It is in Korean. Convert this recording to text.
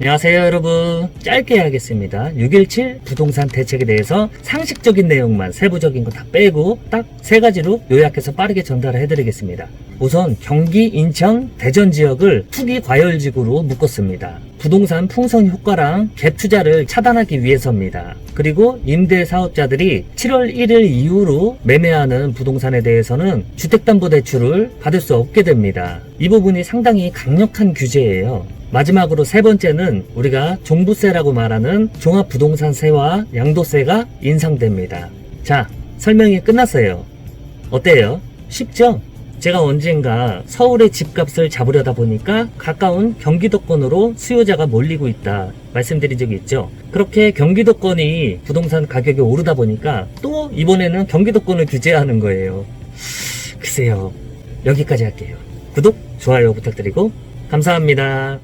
안녕하세요 여러분. 짧게 하겠습니다. 617 부동산 대책에 대해서 상식적인 내용만 세부적인 거 다 빼고 딱 세 가지로 요약해서 빠르게 전달을 해드리겠습니다. 우선 경기 인천 대전 지역을 투기 과열지구로 묶었습니다. 부동산 풍선 효과랑 갭 투자를 차단하기 위해서입니다. 그리고 임대 사업자들이 7월 1일 이후로 매매하는 부동산에 대해서는 주택담보대출을 받을 수 없게 됩니다. 이 부분이 상당히 강력한 규제예요 마지막으로 세 번째는 우리가 종부세라고 말하는 종합부동산세와 양도세가 인상됩니다. 자, 설명이 끝났어요. 어때요? 쉽죠? 제가 언젠가 서울의 집값을 잡으려다 보니까 가까운 경기도권으로 수요자가 몰리고 있다 말씀드린 적이 있죠. 그렇게 경기도권이 부동산 가격이 오르다 보니까 또 이번에는 경기도권을 규제하는 거예요. 글쎄요. 여기까지 할게요. 구독, 좋아요 부탁드리고 감사합니다.